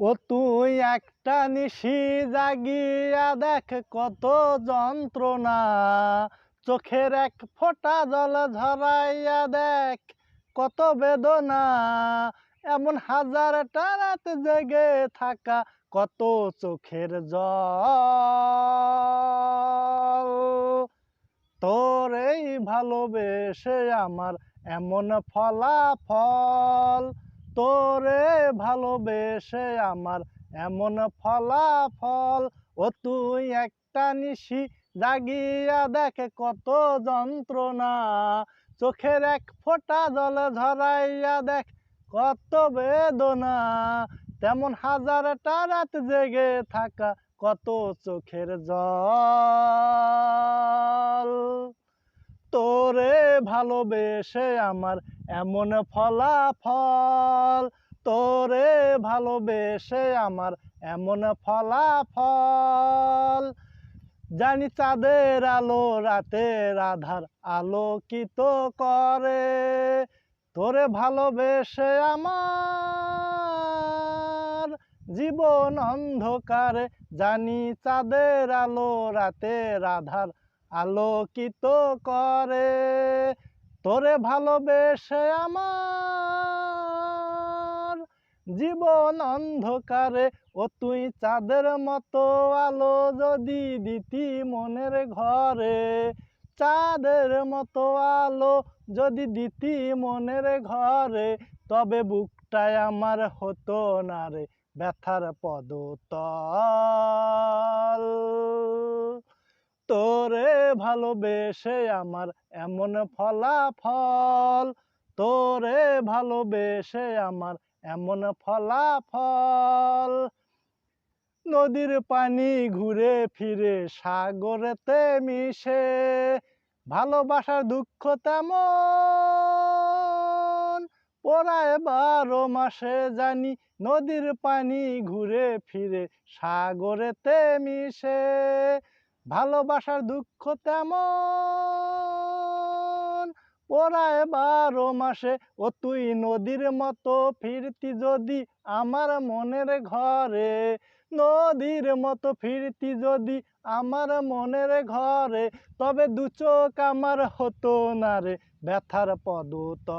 ও তুই একটা নিশি জাগিয়া দেখ কত যন্ত্রণা। চোখের এক ফোঁটা জল ঝরাইয়া দেখ কত বেদনা। এমন হাজারটা রাত জেগে থাকা কত চোখের জল। তোর এই ভালোবেসে আমার এমন ফলাফল। তোরে ভালোবেসে আমার এমন ফলাফল। ও তুই একটা নিশি জাগিয়া দেখে কত যন্ত্রণা। চোখের এক ফোঁটা জল ঝরাইয়া দেখ কত বেদনা। তেমন হাজারটা রাত জেগে থাকা কত চোখের জল। তোরে ভালোবেসে আমার এমন ফলাফল তোরে ভালোবেসে আমার এমন ফলাফল। জানি চাঁদের আলো, রাতের আধার আলোকিত করে। তোরে ভালোবেসে আমার জীবন অন্ধকারে। জানি চাঁদের আলো, রাতের আধার আলোকিত করে। তোরে ভালোবেসে আমার জীবন অন্ধকারে, ও তুই চাঁদের মতো আলো যদি দিতি মনের ঘরে, চাঁদের মতো আলো যদি দিতি মনের ঘরে, তবে বুকটায় আমার হতো না রে ব্যথার পদতল। তোরে ভালোবেসে আমার এমন ফলাফল। তোরে ভালোবেসে আমার এমন ফলাফল। নদীর পানি ঘুরে ফিরে সাগরেতে মিশে, ভালোবাসার দুঃখ তেমন। পড়ায় বারো মাসে জানি নদীর পানি ঘুরে ফিরে সাগরেতে মিশে ভালোবাসার দুঃখ তেমন। পড়ায় বারো মাসে, ও তুই নদীর মতো ফিরতি যদি আমার মনের ঘরে। নদীর মতো ফিরতি যদি আমার মনের ঘরে, তবে দু চোখ আমার হতো না রে ব্যথার পদতল।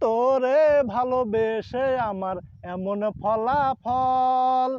তোরে ভালোবেসে আমার এমন ফলাফল।